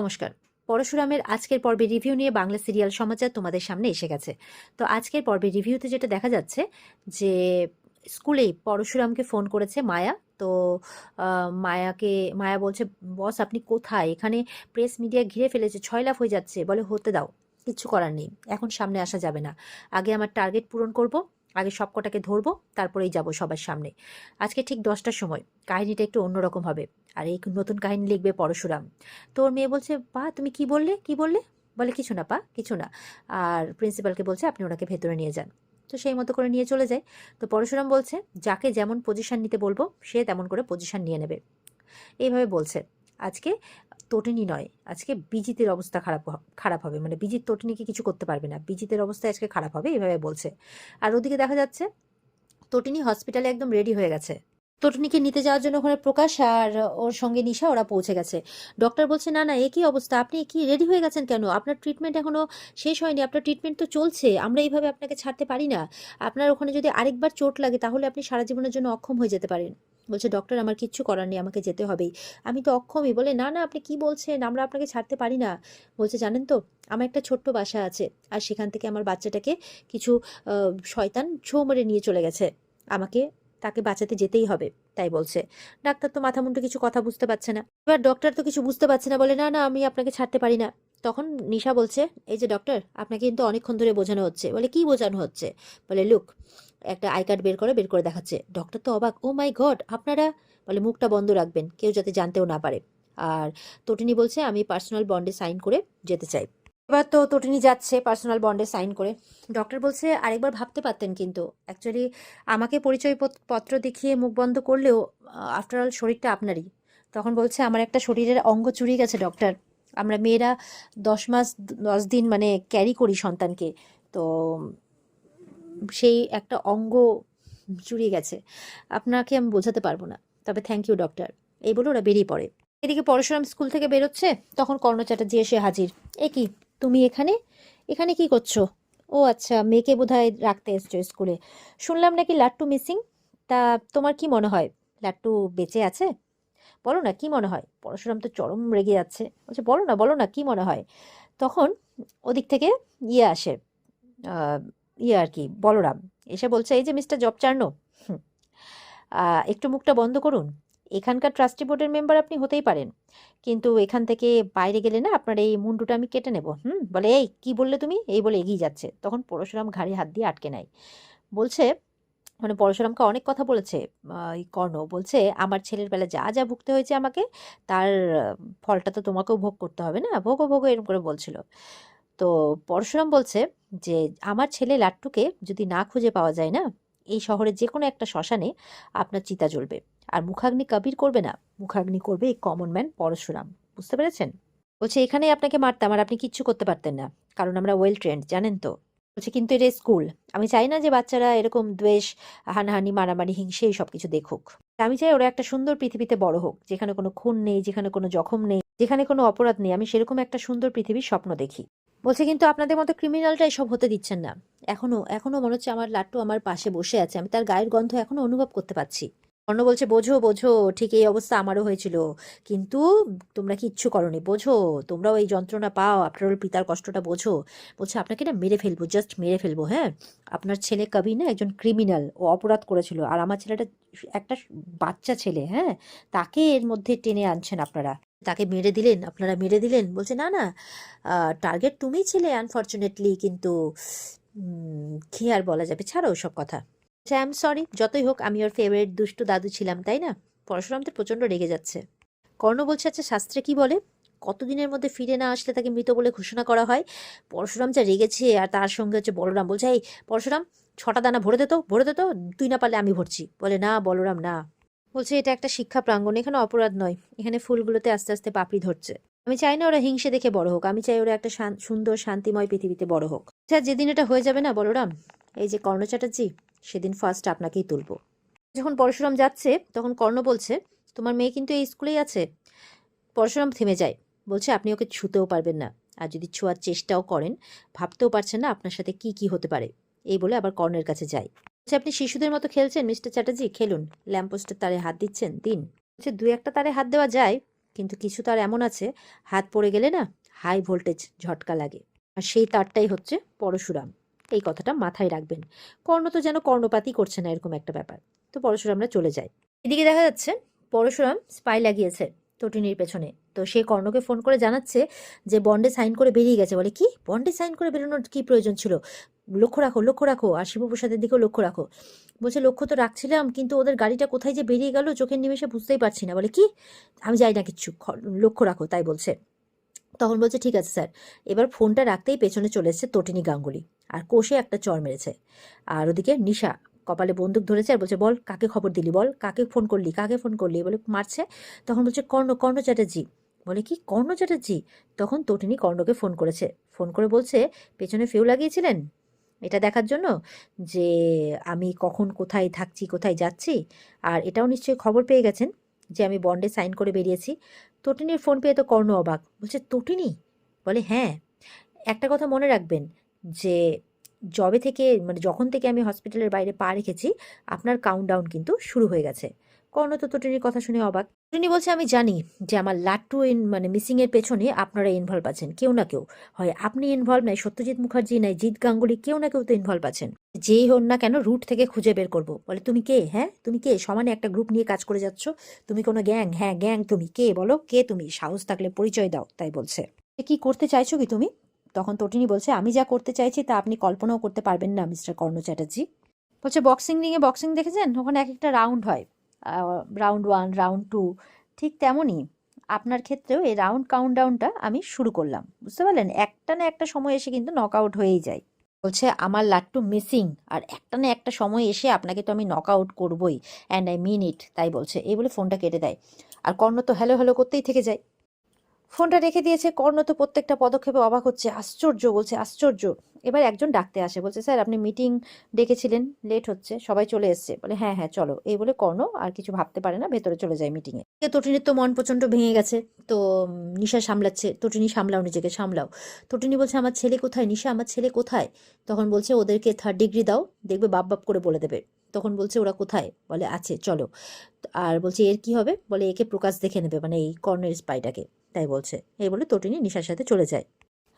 নমস্কার। পরশুরামের আজকের পর্বে রিভিউ নিয়ে বাংলা সিরিয়াল সমাচার তোমাদের সামনে এসে গেছে। তো আজকের পর্বে রিভিউতে যেটা দেখা যাচ্ছে, যে স্কুলেই পরশুরামকে ফোন করেছে মায়া। তো মায়াকে, মায়া বলছে, বস, আপনি কোথায়? এখানে প্রেস মিডিয়া ঘিরে ফেলেছে, ছয় লাভ হয়ে যাচ্ছে। বলে, হতে দাও, কিচ্ছু করার নেই। এখন সামনে আসা যাবে না। আগে আমার টার্গেট পূরণ করব, আগে সব কটাকে ধরবো, তারপরেই যাব সবার সামনে। আজকে ঠিক দশটার সময়। কাহিনিটা একটু অন্যরকম হবে। আর এই নতুন কাহিনী লিখবে পরশুরাম। তোর মেয়ে বলছে, পা, তুমি কি বললে? কি বললে? বলে, কিছু না, পা, কিছু না। আর প্রিন্সিপালকে বলছে, আপনি ওনাকে ভেতরে নিয়ে যান। তো সেই মতো করে নিয়ে চলে যায়। তো পরশুরাম বলছে, যাকে যেমন পজিশন নিতে বলব, সে তেমন করে পজিশন নিয়ে নেবে। এইভাবে বলছে। আজকে তটিনী নয়, আজকে বিজিতের অবস্থা খারাপ খারাপ হবে। মানে বিজিত তটিনীকে কিছু করতে পারবে না। বিজিতের অবস্থা আজকে খারাপ হবে, এইভাবে বলছে। আর ওদিকে দেখা যাচ্ছে, তটিনী হসপিটালে একদম রেডি হয়ে গেছে। তটনিকে নিতে যাওয়ার জন্য ওখানে প্রকাশ আর ওর সঙ্গে নিশা, ওরা পৌঁছে গেছে। ডক্টর বলছে, না না একই অবস্থা? আপনি কি রেডি হয়ে গেছেন কেন? আপনার ট্রিটমেন্ট এখনও শেষ হয়নি, আপনার ট্রিটমেন্ট তো চলছে, আমরা এইভাবে আপনাকে ছাড়তে পারি না। আপনার ওখানে যদি আরেকবার চোট লাগে, তাহলে আপনি সারা জীবনের জন্য অক্ষম হয়ে যেতে পারেন। বলছে ডক্টর আমার কিচ্ছু করার নেই, আমাকে যেতে হবেই। আমি তো অক্ষমই। বলে, না না, আপনি কি বলছেন? আমরা আপনাকে ছাড়তে পারি না। বলছে, জানেন তো, আমার একটা ছোট্ট বাসা আছে, আর সেখান থেকে আমার বাচ্চাটাকে কিছু শয়তান ছো মেরে নিয়ে চলে গেছে। আমাকে তাকে বাঁচাতে যেতেই হবে, তাই বলছে। ডাক্তার তো মাথা মুন্ডু কিছু কথা বুঝতে পারছে না। এবার ডক্টর তো কিছু বুঝতে পারছে না, বলে, না না, আমি আপনাকে ছাড়তে পারি না। তখন নিশা বলছে, এই যে ডক্টর আপনাকে কিন্তু অনেকক্ষণ ধরে বোঝানো হচ্ছে। বলে, কি বোঝানো হচ্ছে? বলে, লুক, একটা আই কার্ড বের করে বের করে দেখাচ্ছে। ডক্টর তো অবাক ও মাই গড আপনারা? বলে, মুখটা বন্ধ রাখবেন, কেউ যাতে জানতেও না পারে। আর তটিনী বলছে, আমি পার্সোনাল বন্ডে সাইন করে যেতে চাই। এবার তো তটিনী যাচ্ছে পার্সোনাল বন্ডে সাইন করে। ডক্টর বলছে, আরেকবার ভাবতে পারতেন কিন্তু। অ্যাকচুয়ালি আমাকে পরিচয় পত- পত্র দেখিয়ে মুখ বন্ধ করলেও আফটার অল শরীরটা আপনারই। তখন বলছে, আমার একটা শরীরের অঙ্গ চুরি গেছে ডক্টর আমরা মেয়েরা দশ মাস, দশ দিন মানে ক্যারি করি সন্তানকে। তো সেই একটা অঙ্গ চুরিয়ে গেছে। আপনাকে আমি বোঝাতে পারব না। তবে থ্যাংক ইউ ডক্টর এই বলে ওরা বেরিয়ে পড়ে। এদিকে পরশুরাম স্কুল থেকে বেরোচ্ছে। তখন কর্ণ চ্যাটার্জি এসে হাজির। এ কি? তুমি এখানে? এখানে কি করছ? ও আচ্ছা মেয়েকে বোধহয় রাখতে এসছো স্কুলে। শুনলাম নাকি লাট্টু মিসিং তা তোমার কি মনে হয়? লাট্টু বেঁচে আছে? বলো না, কি মনে হয়? পরশুরাম তো চরম রেগে যাচ্ছে। বলছে, বলো না বলো না, কি মনে হয়? তখন ওদিক থেকে ইয়ে আসে ইয়ে আর কি, বলরাম। এসে বলছে, এই যে মিস্টার জব চার্নো একটু মুখটা বন্ধ করুন। এখানকার ট্রাস্টি বোর্ডের মেম্বার আপনি হতেই পারেন। কিন্তু এখান থেকে বাইরে গেলে না আপনার এই মুন্ডুটা আমি কেটে নেব। হুম? বলে, এই, কি বললে তুমি? এই বলে এগিয়ে যাচ্ছে। তখন পরশুরাম ঘাড়ে হাত দিয়ে আটকে নেয়। বলছে মানে পরশুরামকে অনেক কথা বলেছে কর্ণ। বলছে, আমার ছেলের বেলা যা যা ভুগতে হয়েছে আমাকে, তার ফলটা তো তোমাকেও ভোগ করতে হবে না? ভোগো ভোগো এরকম করে বলছিল। তো পরশুরাম বলছে যে, আমার ছেলে লাট্টুকে যদি না খুঁজে পাওয়া যায় না, এই শহরের যে কোনো একটা শ্মশানে আপনার চিতা জ্বলবে। আর মুখাগ্নি কবির করবে না। মুখাগ্নি করবে এই কমন ম্যান পরশুরাম। বুঝতে পেরেছেন? বলছে এখানে আপনাকে মারতাম আর আপনি কিচ্ছু করতে পারতেন না। কারণ আমরা ওয়েল ট্রেন্ড জানেন তো? বলছে, কিন্তু এটা স্কুল আমি চাই না যে বাচ্চারা এরকম দ্বেষ, হানাহানি, মারামারি, হিংসে সব কিছু দেখুক। আমি চাই ওরা একটা সুন্দর পৃথিবীতে বড় হোক, যেখানে কোনো খুন নেই, যেখানে কোনো জখম নেই, যেখানে কোনো অপরাধ নেই। আমি সেরকম একটা সুন্দর পৃথিবীর স্বপ্ন দেখি। বলছে, কিন্তু আপনাদের মতো ক্রিমিনালটা এসব হতে দিচ্ছেন না। এখনও এখনও মনে হচ্ছে আমার লাট্টু আমার পাশে বসে আছে। আমি তার গায়ের গন্ধ এখনও অনুভব করতে পারছি। অন্য বলছে, বোঝো বোঝো, ঠিক এই অবস্থা আমারও হয়েছিল। কিন্তু তোমরা কিচ্ছু করনি, বোঝো, তোমরাও এই যন্ত্রণা পাও। আপনার ওর পিতার কষ্টটা বোঝো। বলছে, আপনাকে না মেরে ফেলব জাস্ট মেরে ফেলব হ্যাঁ? আপনার ছেলে কবি না একজন ক্রিমিনাল ও অপরাধ করেছিল। আর আমার ছেলেটা একটা বাচ্চা ছেলে হ্যাঁ? তাকে এর মধ্যে টেনে আনছেন আপনারা। তাকে মেরে দিলেন, আপনারা মেরে দিলেন। বলছে, না না টার্গেট তুমিই ছিলে আনফর্চুনেটলি কিন্তু কি আর বলা যাবে? ছাড়ো সব কথা। আই এম সরি যতই হোক আমি ওর ফেভারিট দুষ্টু দাদু ছিলাম, তাই না? পরশুরাম তো প্রচণ্ড রেগে যাচ্ছে। কর্ণ বলছে আচ্ছা শাস্ত্রে কি বলে? কতদিনের মধ্যে ফিরে না আসলে তাকে মৃত বলে ঘোষণা করা হয়? পরশুরাম যা রেগেছে আর তার সঙ্গে হচ্ছে বলরাম বলছে, এই, পরশুরাম, ছটা দানা ভরে দিত ভরে দিত তুই না পারলে আমি ভরছি। বলে, না, বলরাম, না। বলছে, এটা একটা শিক্ষা প্রাঙ্গণ, এখানে অপরাধ নয়। এখানে ফুলগুলোতে আস্তে আস্তে পাপড়ি ধরছে। আমি চাই না ওরা হিংসে দেখে বড় হোক। আমি চাই ওরা একটা সুন্দর, শান্তিময় পৃথিবীতে বড় হোক। আচ্ছা যেদিন এটা হয়ে যাবে না, বলরাম? এই যে কর্ণ চ্যাটার্জি সেদিন ফার্স্ট আপনাকেই তুলবো। যখন পরশুরাম যাচ্ছে, তখন কর্ণ বলছে, তোমার মেয়ে কিন্তু এই স্কুলেই আছে। পরশুরাম থেমে যায়, বলছে, আপনি ওকে ছুতেও পারবেন না। আর যদি ছোঁয়ার চেষ্টাও করেন, ভাবতেও পারছেন না আপনার সাথে কি কি হতে পারে। এই বলে আবার কর্ণের কাছে যায়। বলছে, আপনি শিশুদের মতো খেলছেন মিস্টার চ্যাটার্জি? খেলুন। ল্যাম্পোস্টের তারে হাত দিচ্ছেন? দিন। বলছে, দু একটা তারে হাত দেওয়া যায়, কিন্তু কিছু তার এমন আছে, হাত পড়ে গেলে না হাই ভোল্টেজ ঝটকা লাগে। আর সেই তারটাই হচ্ছে পরশুরাম। এই কথাটা মাথায় রাখবেন। কর্ণ তো যেন কর্ণপাতই করছে না এরকম একটা ব্যাপার। তো পরশুরামরা চলে যায় এদিকে দেখা যাচ্ছে, পরশুরাম স্পাই লাগিয়েছে তটিনীর পেছনে। তো সে কর্ণকে ফোন করে জানাচ্ছে যে বন্ডে সাইন করে বেরিয়ে গেছে। বলে, কি? বন্ডে সাইন করে বেরোনোর কি প্রয়োজন ছিল? লক্ষ্য রাখো লক্ষ্য রাখো, আর শিবপ্রসাদের দিকেও লক্ষ্য রাখো। বলছে, লক্ষ্য তো রাখছিলাম, কিন্তু ওদের গাড়িটা কোথায় যে বেরিয়ে গেল চোখের নিমেষে বুঝতেই পারছি না। বলে, কি? আমি যাই না কিচ্ছু লক্ষ্য রাখো, তাই বলছে। তখন বলছে, ঠিক আছে স্যার। এবার ফোনটা রাখতেই পেছনে চলে এসেছে তটিনী গাঙ্গুলি আর কোষে একটা চর মেরেছে। আর ওদিকে নিশা কপালে বন্দুক ধরেছে আর বলছে, বল, কাকে খবর দিলি? বল, কাকে ফোন করলি? কাকে ফোন করলি? বলে মারছে। তখন বলছে, কর্ণ কর্ণ চ্যাটার্জি। বলে, কি? কর্ণ চ্যাটার্জি? তখন তটিনী কর্ণকে ফোন করেছে। ফোন করে বলছে, পেছনে ফেউ লাগিয়েছিলেন? এটা দেখার জন্য যে আমি কখন কোথায় থাকছি, কোথায় যাচ্ছি? আর এটাও নিশ্চয়ই খবর পেয়ে গেছেন যে আমি বন্ডে সাইন করে বেরিয়েছি। তটিনীর ফোন পেয়ে তো কর্ণ অবাক। বলছে তটিনী বলে হ্যাঁ। একটা কথা মনে রাখবেন যে জবে থেকে মানে যখন থেকে আমি হসপিটালের বাইরে পা রেখেছি, আপনার কাউন্টডাউন কিন্তু শুরু হয়ে গেছে। কর্ণ তো তটিনীর কথা শুনে অবাক। তটিনী বলছে, আমি জানি যে আমার লাট্টু ইন মানে মিসিংয়ের পেছনে আপনারা ইনভলভ আছেন, কেউ না কেউ। হয় আপনি ইনভলভ নাই, সত্যজিৎ মুখার্জি নাই, জিৎ গাঙ্গুলি, কেউ না কেউ তো ইনভলভ আছেন। যেই হন না কেন রুট থেকে খুঁজে বের করব। বলে, তুমি কে? হ্যাঁ? তুমি কে? সমানে একটা গ্রুপ নিয়ে কাজ করে যাচ্ছ? তুমি কোনো গ্যাং হ্যাঁ গ্যাং তুমি। কে? বলো, কে তুমি? সাহস থাকলে পরিচয় দাও, তাই বলছে। "এ কি করতে চাইছো কি তুমি? তখন তটিনী বলছে, আমি যা করতে চাইছি তা আপনি কল্পনাও করতে পারবেন না, মিস্টার কর্ণ চ্যাটার্জি। বলছে বক্সিং রিংয়ে বক্সিং দেখেছেন? ওখানে এক একটা রাউন্ড হয়। রাউন্ড ওয়ান রাউন্ড টু ঠিক তেমনই আপনার ক্ষেত্রেও এই রাউন্ড কাউন্টডাউনটা আমি শুরু করলাম, বুঝতে পারলেন? একটা না একটা সময় এসে কিন্তু নক আউট হয়েই যায়। বলছে, আমার লাট্টু মিসিং আর একটা না একটা সময় এসে আপনাকে তো আমি নক আউট করবোই অ্যান্ড আই মিন ইট তাই বলছে। এই বলে ফোনটা কেটে দেয়। আর কর্ণ তো হ্যালো হ্যালো করতেই থেকে যায়। ফোনটা রেখে দিয়েছে, কর্ণ তো প্রত্যেকটা পদক্ষেপে অবাক হচ্ছে। আশ্চর্য, বলছে, আশ্চর্য। এবার একজন ডাকতে আসে, বলছে, স্যার, আপনি মিটিং ডেকেছিলেন, লেট হচ্ছে, সবাই চলে এসছে। বলে হ্যাঁ হ্যাঁ চলো। এই বলে কর্ণ আর কিছু ভাবতে পারে না, ভেতরে চলে যায় মিটিংয়ে তটিনীর তো মন প্রচণ্ড ভেঙে গেছে, তো নিশা সামলাচ্ছে, তটিনী, সামলাও নিজেকে, সামলাও। তটিনী বলছে, আমার ছেলে কোথায়? নিশা, আমার ছেলে কোথায়? তখন বলছে, ওদেরকে থার্ড ডিগ্রি দাও, দেখবে বাপ বাপ করে বলে দেবে। তখন বলছে ওরা কোথায়? বলে, আছে, চলো। আর বলছে, এর কি হবে? বলে, একে প্রকাশ দেখে নেবে মানে এই কর্নের স্পাইটাকে। তাই বলছে। এই বলে, তটিনী নিশার সাথে চলে যায়।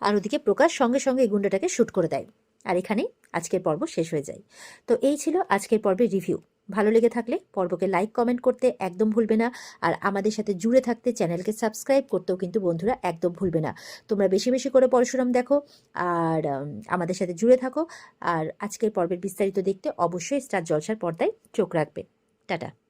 আর ওদিকে প্রকাশ সঙ্গে সঙ্গে এই গুন্ডাটাকে শ্যুট করে দেয়। আর এখানেই আজকের পর্ব শেষ হয়ে যায়। তো এই ছিল আজকের পর্বের রিভিউ ভালো লেগে থাকলে পর্বকে লাইক কমেন্ট করতে একদম ভুলবে না। আর আমাদের সাথে জুড়ে থাকতে চ্যানেলকে সাবস্ক্রাইব করতেও কিন্তু বন্ধুরা একদম ভুলবে না। তোমরা বেশি বেশি করে পরশুরাম দেখো আর আমাদের সাথে জুড়ে থাকো। আর আজকের পর্বের বিস্তারিত দেখতে অবশ্যই স্টার জলসার পর্দায় চোখ রাখবে। টাটা।